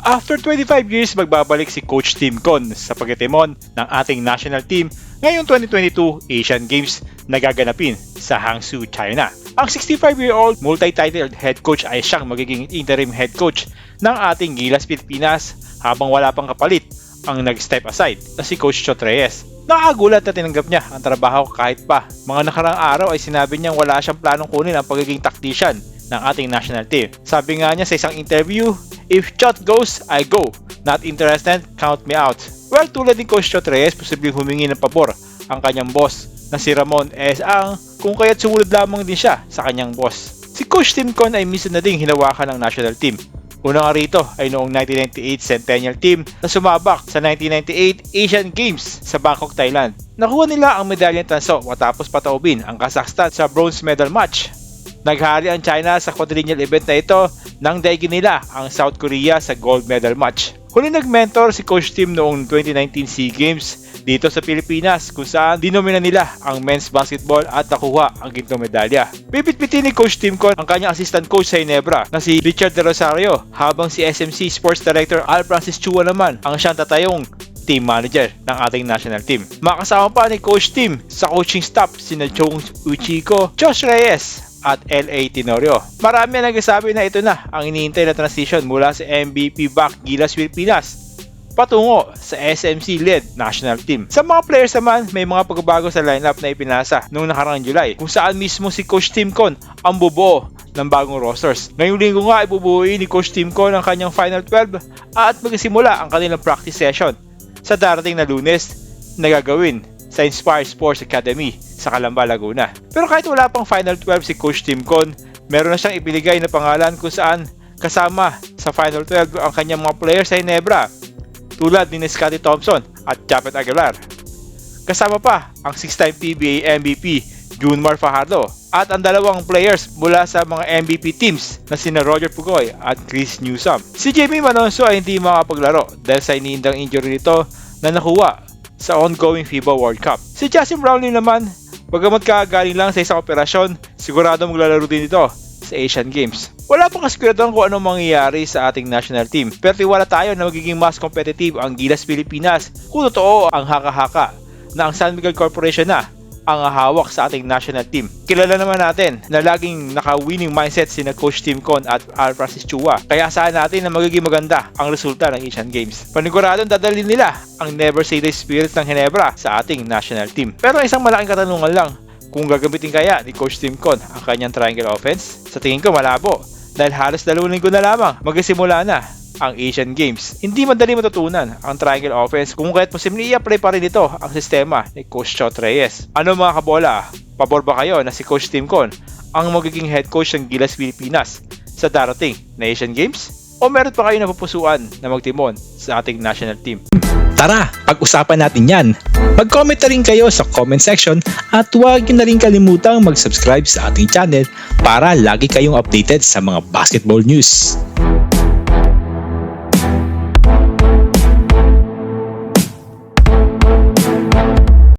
After 25 years, magbabalik si Coach Tim Con sa pagkitimon ng ating national team ngayong 2022 Asian Games na gaganapin sa Hangzhou, China. Ang 65-year-old multi-titled head coach ay siyang magiging interim head coach ng ating Gilas Pilipinas habang wala pang kapalit ang nag-step aside na si Coach Chot Reyes. Nakagulat na tinanggap niya ang trabaho kahit pa mga nakarang araw ay sinabi niyang wala siyang planong kunin ang pagiging tactician ng ating national team. Sabi nga niya sa isang interview, If Chot goes, I go. Not interested, count me out. Well, tulad ni Coach Chot Reyes, posibleng humingi ng pabor ang kanyang boss na si Ramon S. Ang kung kaya't sumunod lamang din siya sa kanyang boss. Si Coach Tim Con ay minsan na ding hinawakan ng national team. Una nga rito ay noong 1998 Centennial Team na sumabak sa 1998 Asian Games sa Bangkok, Thailand. Nakuha nila ang medalyang tanso matapos pataubin ang Kazakhstan sa bronze medal match. Naghari ang China sa quadrennial event na ito nang daigin nila ang South Korea sa gold medal match. Huli nag-mentor si Coach Tim noong 2019 SEA Games dito sa Pilipinas kung saan dinomina nila ang men's basketball at nakuha ang gintong medalya. Pipitpitin ni Coach Tim Con ang kanyang assistant coach sa Ginebra na si Richard De Rosario habang si SMC Sports Director Al Francis Chua naman ang siyang tatayong team manager ng ating national team. Makasama pa ni Coach Tim sa coaching staff sina Chong Uchiko, Josh Reyes, at LA Tenorio. Marami ang nagsasabi na ito na ang iniintay na transition mula sa MVP back Gilas Pilipinas patungo sa SMC-led national team. Sa mga players naman, may mga pagbabago sa lineup na ipinasa noong nakarang July kung saan mismo si Coach Tim Con ang bubuo ng bagong rosters. Ngayong linggo nga ibubuuin ni Coach Tim Con ang kanyang Final 12 at magsimula ang kanilang practice session sa darating na lunes na gagawin sa Inspire Sports Academy sa Calamba, Laguna. Pero kahit wala pang Final 12 si Coach Tim Con, meron na siyang ibinigay na pangalan kung saan kasama sa Final 12 ang kanyang mga players sa Ginebra tulad ni Scotty Thompson at Japet Aguilar. Kasama pa ang 6-time PBA MVP Junmar Fajardo at ang dalawang players mula sa mga MVP teams na sina Roger Pugoy at Chris Newsom. Si Jamie Manonso ay hindi makapaglaro dahil sa iniindang injury nito na nakuha sa ongoing FIBA World Cup. Si Justin Brownlee naman, bagamat kagaling lang sa isang operasyon, sigurado maglalaro din ito sa Asian Games. Wala pang kasiguraduhan kung anong mangyayari sa ating national team, pero tiwala tayo na magiging mas competitive ang Gilas Pilipinas kung totoo ang haka-haka na ang San Miguel Corporation na ang hawak sa ating national team. Kilala naman natin na laging naka-winning mindset si na Coach Tim Con at Al Francis Chua. Kaya saan natin na magiging maganda ang resulta ng Asian Games. Paniguradong dadalhin nila ang never say die spirit ng Ginebra sa ating national team. Pero isang malaking katanungan lang, kung gagamitin kaya ni Coach Tim Con ang kanyang triangle offense? Sa tingin ko malabo dahil halos dalawang linggo na lamang magsisimula na ang Asian Games. Hindi madali matutunan ang triangle offense kung kahit posibleng i-apply pa rin ito ang sistema ni Coach Chot Reyes. Ano mga kabola? Pabor ba kayo na si Coach Tim Con ang magiging head coach ng Gilas Pilipinas sa darating na Asian Games? O meron pa kayo na pupusuan na magtimon sa ating national team? Tara, pag-usapan natin yan. Mag-comment na rin kayo sa comment section at huwag nyo na rin kalimutang mag-subscribe sa ating channel para lagi kayong updated sa mga basketball news.